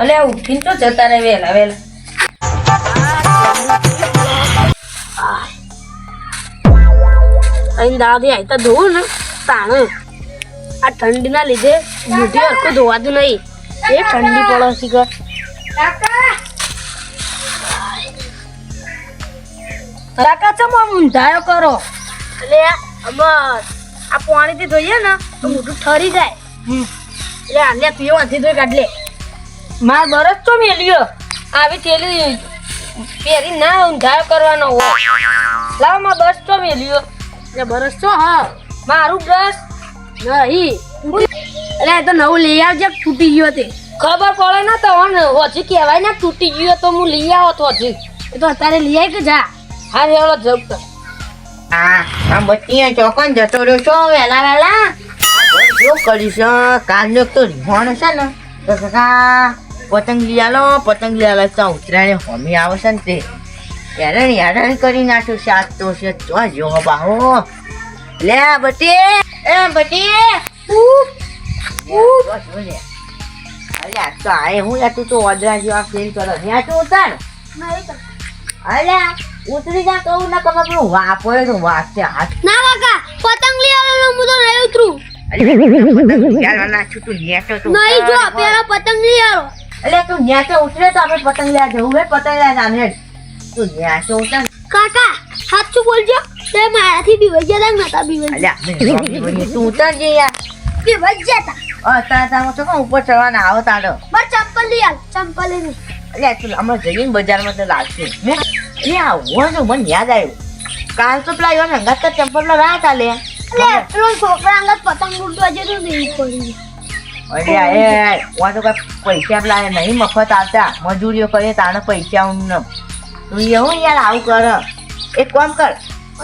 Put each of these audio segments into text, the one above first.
અલે આ ઉઠીને તો જતા રહે વેલા વેલા અહીં દાદી આવી તો ધોવું ને તાણે. આ ઠંડીના લીધે મોઢી હરખું ધોવાતું નહીં. એ ઠંડી પડે કે કાકા ચમ ઊંધાયો કરો? એટલે આમાં આ પાણીથી ધોઈએ ને તો મોઢું ઠરી જાય. એટલે આને પીવાથી ધોઈ કાઢ લે માર બરસ તો મેલ્યો. આવી થેલી પહેરી ના ઊંધાયો કરવાનો હોય. લાવમાં બસ તો મેલ્યો. એટલે બરસ છો હા. મારું બસ નહીં. એટલે તો નવું લઈ આવજે તૂટી ગયો તે ખબર પડે ને તો હજી કહેવાય ને તૂટી ગયો તો હું લઈ આવો તો હજી. એ તો અત્યારે લઈ આવી કે જા. હા હેળો જબ તો. હા આ બત્તી ચોકન જતો રહ્યો છો વેલા વહેલા? શું કરીશ કાલનો તો રીહોણ છે ને. તો કાકા પતંગ લીયાલો પતંગ લીયાલો ત્યાં ઉતરાયણે હોમી આવશે છે ને તે. હેરાન હેરાન કરી નાખ્યું શાક તો છે તો જો બાહો લે બટી એ બટી. અરે આ તો આય હું યાર તું તો ઓદરા જેવા ફીલ કરો. ત્યાં તું ઉતાર. અરે ઉતરી જા કહું ના કમા પેલું વાપરે તો વાગશે હાથ. ના કાકા પતંગ આવેલો હું તો નહીં ઉતરું. અરે પતંગ તું તો નહીં જો પેલા પતંગ એટલે તું નેટો ઉતરે તો આપણે પતંગ લેવા જવું હે પતંગ લેવા જાને તું નેટો ઉતરે. કાકા સાચું બોલજો. તે મારાથી બીવાઈ ગયા તા નતા બીવાઈ તું ઉતર જે યાર. બીવાઈ ગયા તા. અત્યારે તારે તો ઉપર ચડવાના આવો તારો. માર ચંપલ લઈ આવ ચંપલ લઈ અલ્યા તું હમણાં બજાર બજારમાં તો લાગશે. હે અલ્યા તો મને યાદ આવ્યું. કાલ તો પેલા એવા હંગાત તો ચંપલ રાહ ચાલે. લે પેલો છોકરા અંગત પતંગ ઉડવા જતો નહીં. પડી અલ્યા એ હું તો પૈસા પેલા નહીં મફત આવતા મજૂરીઓ કરીએ તાણે પૈસા અમને તું એવું યાર આવું કર. એક કામ કર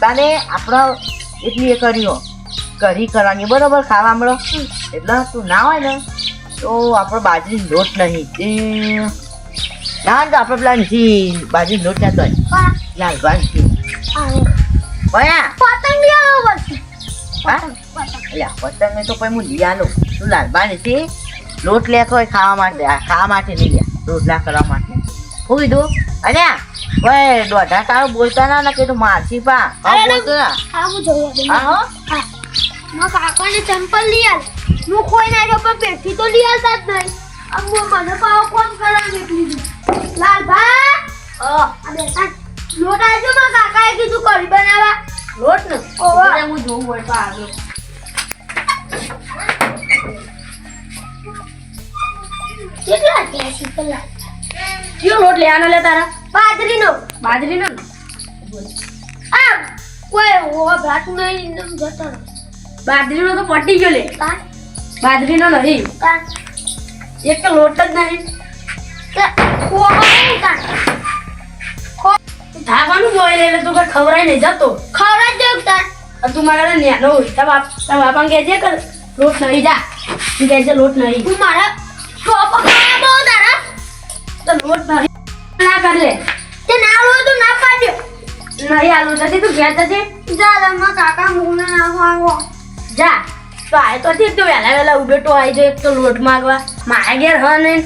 તને આપણો એટલી એ કર્યો કરી કરવાની બરોબર ખાવા મળો. એટલે તું ના હોય ને તો આપણો બાજરી લોટ નહીં. ના તો આપણે પેલા નથી બાજરી લોટ ના તો લાલ ભાઈ ભયા પતંગ પતંગ તો પછી હું લઈ આલું તું લાલભાઈ છે લોટ લેતો હોય ખાવા માટે ખાવા માટે નહીં લ્યા રોટલા કરવા માટે. હું કીધું? અને ભાઈ દોઢા તારું બોલતા ના ના કીધું મારસી પા. હા બોલતો ના. હા હું જોઈ હા હો. હા. કાકાને ચંપલ લઈ આલ. હું કોઈ ના રહ્યો પણ પેટથી તો લઈ આવતા જ નહીં. આમ હું મને પાવ કોણ કરાવી એટલી લાલભા અ, આ લોટ આવજો મા કાકાએ કીધું કરી બનાવવા. લોટ ને? ઓવા. હું જોઉં હોય તો આગળ કેટલા છે કયો લોટ લેવાનો લે તારા બાજરીનો બાજરીનો? આ કોઈ ઓ ભાત નહીં જતો રહે. બાજરીનો તો પટી ગયો લે? બાજરીનો નહીં? એક તો લોટ જ નહીં? ધાવાનું જોઈ એટલે તું કઈ ખવડાય નહીં જતો ખવડાવી દેવું તાર. તું મારા નેનો હોય તારા બાપ તારા બાપાને કહેજે કર લોટ નહીં જા તું કહેજે લોટ નહીં તું મારા તારા તો લોટ નહીં ના કર લે તે ના લો તો ના પાડ્યો નહીં આલું જતી તું ઘેર જતી જા રમવા કાકા મૂકને ના આવો જા. તો આય તો ઠીક તો વહેલા વહેલા ઉબેટો આવી જાય એક તો લોટ માંગવા. મારા ઘેર હ નહીં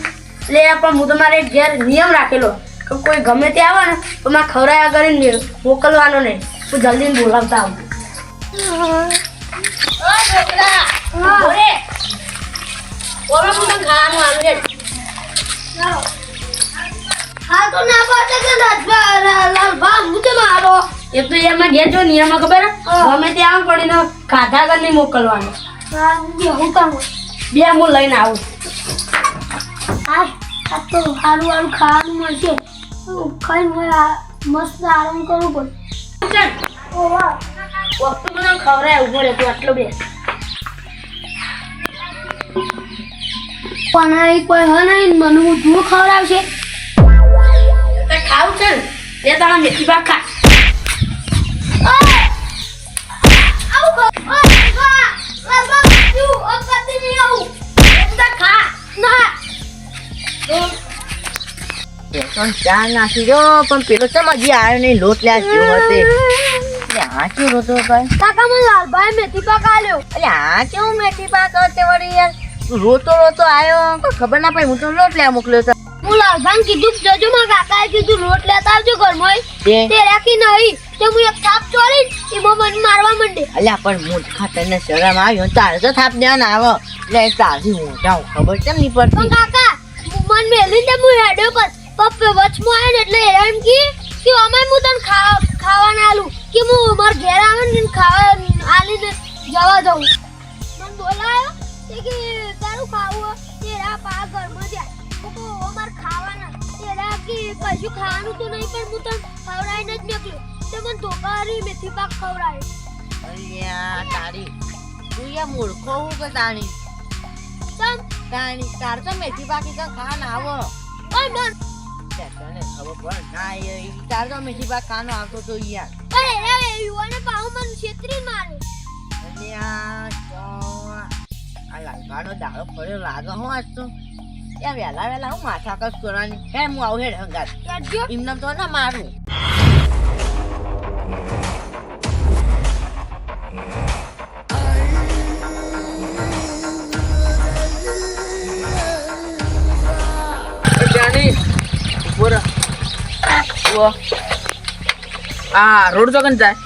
લે પણ હું તો મારે ઘેર નિયમ રાખેલો. કે કોઈ ગમે તે આવે ને તો મારે ખવડાયા કરીને મોકલવાનો નહીં. હું જલ્દી બોલાવતા આવું. બોલે. બોલો હું તને ખાવાનું છે. હા તો ના પાડે કે લાલભા હું તો મારો એ તો એમાં ઘેર જો નિયમ ખબર? હે? ગમે તે આમ પડીને ખાધા કર નહીં મોકલવાનું. હા હું કામ બે હું લઈને આવું. હા આ તો સારું સારું ખાવાનું મળશે. ખાઈને મસ્ત આરામ કરવું પડે ઓવા વસ્તુ બધા ખવડાય ઊભો રહે તું આટલો બે. પણ કોઈ હ નહીં મને હું જુઓ ખવડાવશે? તે ખાવું છે ને? તે તારા મેથી ખા. ચા નાખી ગયો પણ પેલો ચમ હજી આવ્યો નહીં લોટ લ્યા કેવો હશે. આ કેવો ભાઈ? કાકા મને લાલભાઈ મેથી પાક આલ્યો. આ કેવું મેથી પાક હશે વળી યાર? રોતો રોતો આવ્યો ખબર ના પડી હું તો લોટ લેવા મોકલ્યો તો લાલભાન કીધું જજો કાકાએ કીધું લોટ લેતા આવજો ઘરમાં તે તે રાખી નહીં. તો હું એક થાપ ચોરી એમાં મન મારવા માંડે. અલ્યા પણ મૂર્ખા તને શરમ આવ્યો તારે તો થાપ દેવાના આવે. એટલે હું જાઉં ખબર કેમ નહીં પડતી? કાકા મન મેલી ને હું હેડ્યો કર પપ્પે વચમાં આવ્યો ને એટલે એમ કી કે અમાય હું તને ખાવા ખાવાના આલું? કે હું માર ઘેર આવે ને ખાવા આલીને જવા દઉં? તે રા કે કશું ખાવાનું તો નહીં પણ હું તને ખવડાવીને જ નીકળ્યો તે મને ધોકા હારી મેથી પાક ખવડાવી. અલ્યા તારી. તું યા મૂર્ખો હું કે તાણી ચમ. તાણી તાર તો મેથી પાકી તો ખાન આવો. પણ મન તને ખબર પણ ના એ તાર તો મેથી પાક ખાનો આવતો તો યાર. પણ એરા યુવાને પાહુ મન છેતરી મારે. અલ્યા તો આ લાલભાનો દાડો ફર્યો લાગે હું આજ તો? ત્યાં વહેલા વહેલા હું માથા કસ કરવાની. હે હું આવું હેડ હંગાત. એમને તો ના મારું. આ રોડ ચોકન જાય?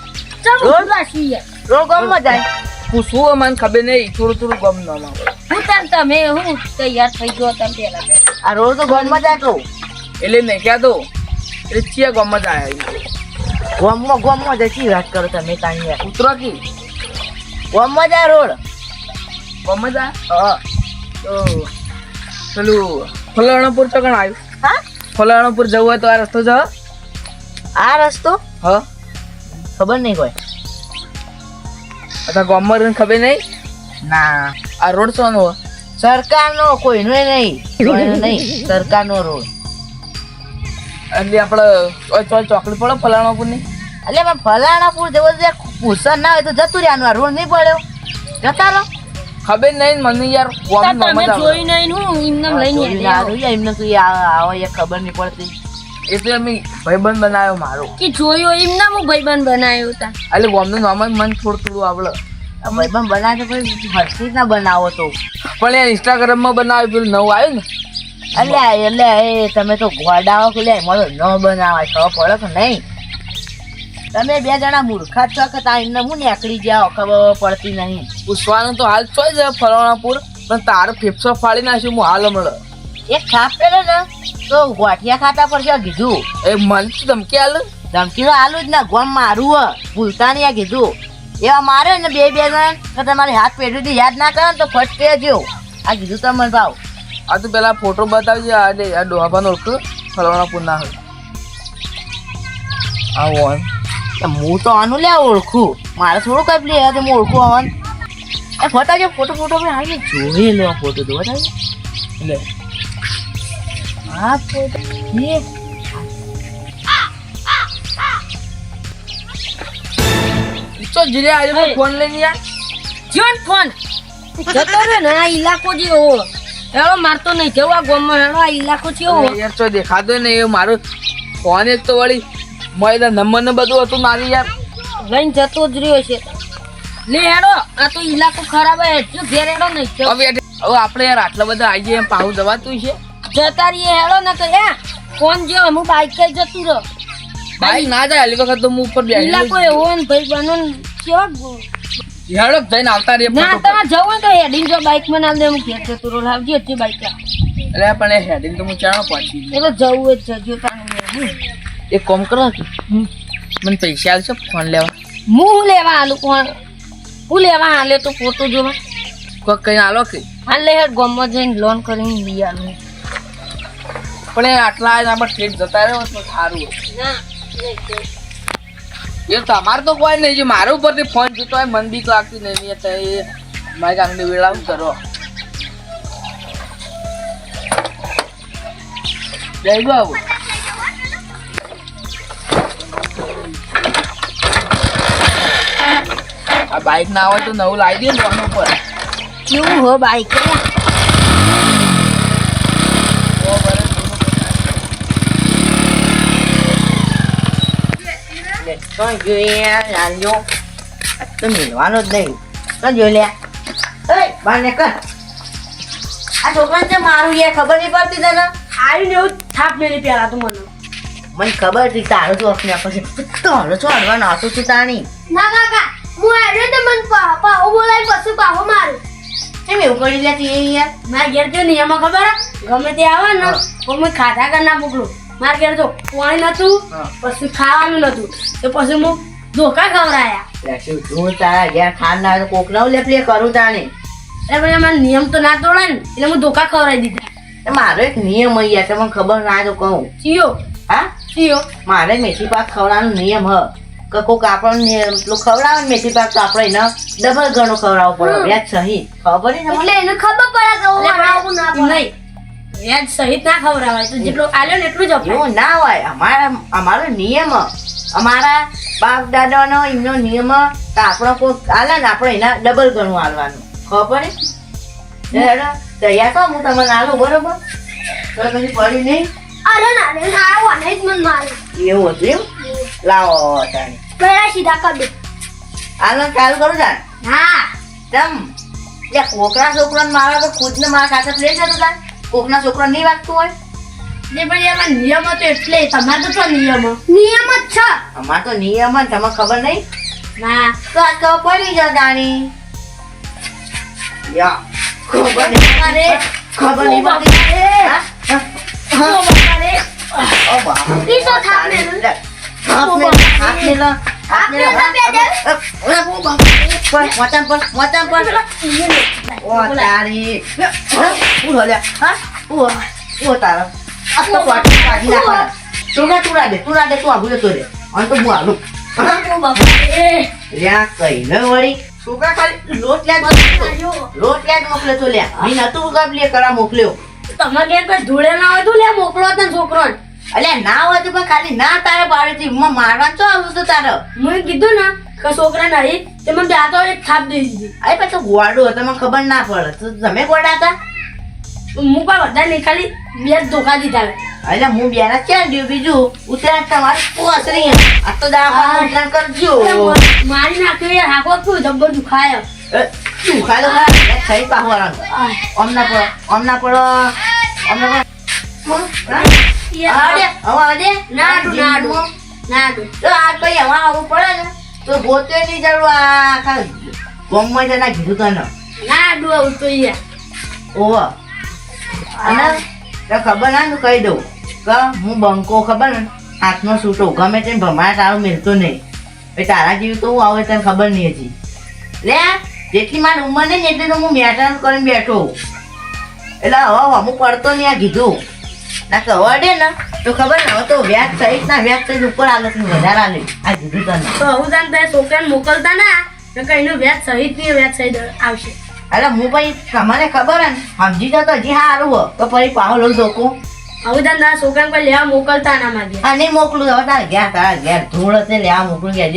ચમ ઉદાસી રોડ ગમમાં જાય? પૂછવું મને ખબર નહીં. થોડું થોડું ગમ ન માં હું તાર તમે હું તૈયાર થઈ ગયો તમે પેલા પેલા આ રોડ તો ગોમમાં જાય તો એટલે નહીં કહેતો એટલે ચિયા ગોમમાં જાય ગોમમાં ગોમમાં જાય શી વાત કરો તમે તાણી યાર ઉતરો કી ગોમમાં જાય રોડ. ગોમમાં જાય હા. તો પેલું ફલાણાપુર ચોકન આવ્યું? હા? ફલાણાપુર જવું હોય તો આ રસ્તો જાવ આ રસ્તો? હ. ખબર નહીં કોઈ. અથવા ગોમમાં રહીને ખબર નહીં? ના. આ રોડ સોનો હો? સરકારનો કોઈનો નહીં. નહીં. સરકારનો રોડ. એટલે આપણે ચોકડી પડે ફલાણાપુરની? એટલે પણ ફલાણાપુર જવો છે પૂછન ના હોય તો જતું રહ્યા રોડ નહીં પડ્યો. જતા રહો. ખબર નહીં મને યાર તમે જોઈ નહીં હું એમને લઈને આવ્યો. એમને તો આવે એ ખબર નહીં પડતી. એટલે તો અમે ભાઈબંધ બનાવ્યો મારો. કે જોયો એમના હું ભાઈબંધ બનાવ્યો તા. એટલે ગામનું નામ જ મને થોડું થોડું આવડે. આ પણ બનાવે પછી હરખી ના બનાવો તો. પણ એ ઇન્સ્ટાગ્રામમાં બનાવ્યું પેલું નવું આવ્યું ને? એટલે એટલે એ તમે તો ગોડાઓ કે લે મારો ન બનાવાય છો પડે કે નહીં? તમે બે જણા મૂર્ખા છો કે તા એમને હું નીકળી જાઓ ખબર પડતી નહીં. પૂછવાનું તો હાલ છો જ ફલાણાપુર પણ તારો ફેફસો ફાડી નાખ્યું હું હાલ મળે એક ખાપ પેલો ને તો ગોઠિયા ખાતા પર છે કીધું. એ મન ધમકી હાલ ધમકી તો આલું જ ના ગોમ મારું હ ભૂલતા નહીં આ કીધું. એવા મારે ને બે બે જણ તમારે હાથ પેઢીથી યાદ ના કરે તો ફટકે જો આ કીધું તમને ભાવ. આ તો પેલા ફોટો બતાવજે આ દે આ ડોહાભાનો ઓળખું ફરવાના ના હોય. એમ હું તો આનું લે ઓળખું. મારે થોડું કઈ લે હું ઓળખું આવન એ ફોટા જો ફોટો ફોટો મેં આવીને જોઈ લે ફોટો તો બતાવી એટલે હા ફોટો તો જીરે આજે ફોન લઈને યાર. જ્યોન ફોન જતો રે ને આ ઇલાકો જેવો હેળો મારતો નહીં. જવું આ ગામમાં? હેડો આ ઇલાકો જેવો યાર તો દેખાતો ને એ મારો ફોન એક તો વળી મોય નંબર ને બધું હતું મારી યાર. લઈને જતો જ રહ્યો છે. લે હેડો. આ તો ઇલાકો ખરાબ હે. જો ઘેર હેડો નહીં. જો. હવે હવે આપણે યાર આટલા બધા આવી એમ પાહુ જવાતું છે. જતા રહીએ હેડો ને તો એ ફોન જો હું બાઈક કઈ જતું રહો. બાઈક ના જાય હાલી વખત તો હું ઉપર ઇલાકો લા કોઈ ને ભાઈ બનો કેવો હેડો જઈને આવતા રે ના. તમે જવું તો હેડિંગ જો બાઈકમાં નામ દે હું ઘેર જતું રોલ આવજી હતી બાઈક એટલે પણ એ હેડિંગ તો હું ચાણો પહોંચી એ તો જવું જ જજો તાનું એક કોમ કરો મને પૈસા આવશે ફોન લેવા. હું લેવા આલું? કોણ હું લેવા હાલે તો ફોટો જોવા? કોઈ કઈ આલો કે? હાલે હેડ ગામમાં જઈને લોન કરીને લઈ આલું. પણ એ આટલા આપણે ઠેઠ જતા રહ્યો તો સારું. ના. એ તમારે તો કોઈ નહીં. મારા ઉપરથી ફોન જોતો હોય, મન બીક લાગતી નહીં. એ મારી કાંગની વેળા કરો? જય બાબુ. આ બાઈક ના આવે તો નવું લાવી દે ફોન ઉપર. કેવું હો બાઈક લે, kia là vô. આ તો quá જ નહીં તો vừa lẹ એ bà ને કર આ છોકરાને છે મારું યાર ખબર નહીં પડતી તને આવીને એવું થાપ મેલી પહેલા તો મને મને ખબર હતી તારો તો અપને આપો છે તારો છો અડવાનો હતો તું તાણી ના કાકા હું આવ્યો તો મને પા- પાહો બોલાવી પછી પાહો મારું કેમ એવું કરી લેતી એ યાર મારા ઘેર કેવું એમાં ખબર હે? ગમે તે આવે ને પણ મેં ખાધા કર ના મોકલું મારા ઘેર જો પાણી નતું પછી ખાવાનું નતું તો પછી હું ધોકા ખવડાયા. શું તારા ઘેર ખાન ના હોય તો કોક ના લે પ્લે કરું તાને એટલે પછી મારા નિયમ તો ના તોડાય ને એટલે હું ધોકા ખવડાવી દીધા. એ મારો એક નિયમ અહીંયા તમને ખબર ના તો કહું. ચિયો. હા? ચિયો. મારે મેથી પાક ખવડાવવાનો નિયમ હ. કે કોક આપણને પેલું ખવડાવે ને મેથી પાક તો આપણે એને ડબલ ગણો ખવડાવવો પડે. વ્યાજ સહી. ખબર ને એટલે એને ખબર પડે કે હું ના પડે. નહીં વ્યાજ સહિત ના ખવડાવાય. તો જેટલું આલ્યો ને એટલું જ એવું ના હોય. અમારા અમારો નિયમ. અમારા બાપ દાદાનો એમનો નિયમ તો આપણો કોઈ આલે ને આપણે એના ડબલ ગણું આલવાનું. ખબર પડે? તૈયાર કહો હું તમને આલું બરોબર? તો પછી પડી નહીં? અરે ના રે આવો નહીં જ મન મારે. એવું હતું એમ? લાવો તાણી કયા સીધા કરી દે. આલો ચાલુ કરું તાણ હા. તમ લે કોકના છોકરાને મારા તો ખુદને મારા સાથે પ્લેટ જતો તો તાર કોકના છોકરા નહીં વાગતું હોય ને પછી એમાં નિયમ હતો એટલે તમારે તો શું નિયમ નિયમ જ છે અમાર તો નિયમ જ તમને ખબર નહીં ના તો આ તો પડી ગયો દાણી યા ખબર નહીં અરે ખબર નહીં પડતી હા? હા? ઓ બાપા રે. ઓ બાપ. ઈ તો થાપ ને. લે. મોકલ્યો. તમારે ધૂળે ના હોય તો લે મોકલો તને છોકરો અલ્યા ના હોય તો પણ ખાલી ના તારે પાડી હું મારવા ચો આવું તો તારે? મેં કીધું ને કે છોકરા નહીં તે મને જાતો એક થાપ દઈ દીધી. અરે પછી ગોડો હતો મને ખબર ના પડે. તો તમે ગોડા હતા? હું પણ વધારે નહીં ખાલી બે ધોકા દીધા એટલે હું બેના ક્યાં દઉં બીજું ઉત્તરાયણ તમારે પોસરી આ તો દા ઉત્તરાયણ કરજો. મારી નાખ્યો યાર હાકો કેવું જબ્બર દુખાય. એ, તું ખાલો થઈ પાહુ વાળાનું. અમના પડો અમના પડો અમના પડો હા? આડે, નાડું નાડું નાડું. તો આ કઈ હવા આવવું પડે ને. તો પોતે નહીં જરૂર આ આખા ગોમમાં જના કીધું તને નાડું આવું તો યાર. ઓવા અને તો ખબર ના તો કહી દઉં કે હું બંકો ખબર ને હાથનો છૂટો ગમે તેને ભમાયા તારો મેળતો નહીં. એ તારા જેવું તો હું આવે તને ખબર નહીં હજી. લે? જેટલી મારી ઉંમર નહીં એટલી તો હું મેટર કરીને બેઠો એટલે હવે અમુક પડતો નહીં આ કીધું. ના અડે ને તો ખબર ને હવે તો વ્યાજ સહિત ના વ્યાજ સહિત ઉપર આલે છે વધારે આલે આ કીધું તને તો હું તને તારા છોકરાને મોકલતા ના તો કઈ એનું વ્યાજ સહિતની વ્યાજ સહિત આવશે. એટલે હું ભાઈ તમને ખબર હે ને સમજી જતો તો હજી સારું હો. તો પછી પાહો લઉં ધોકો. હવે તને તારા છોકરાને કોઈ લેવા મોકલતા ના માગે. હા નહીં મોકલું. હવે તારે ઘેર તારા ઘેર ધૂળ હશે લેવા આ મોકલું ગયા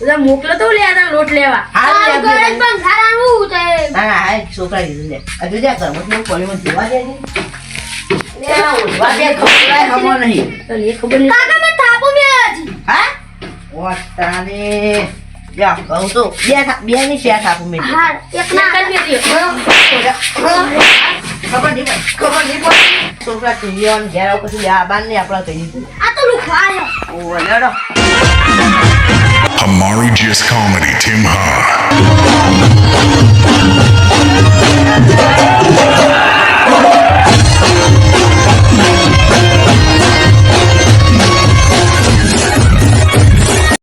એટલે મોકલો તો લે તારા લોટ લેવા. હા તારું લે, ઘરે જ બંધાર આવું છે. ના હા છોકરા લીધું લે. આ આ આ તારે. જા, તો કરી પડી, ખબર નહીં પડી. છોકરા ચીડિયો ઘેર આવું પછી બાર ને આપડા કહી આ તો લુખાયો ઓ લડો Amari GS Comedy, Tim Ha.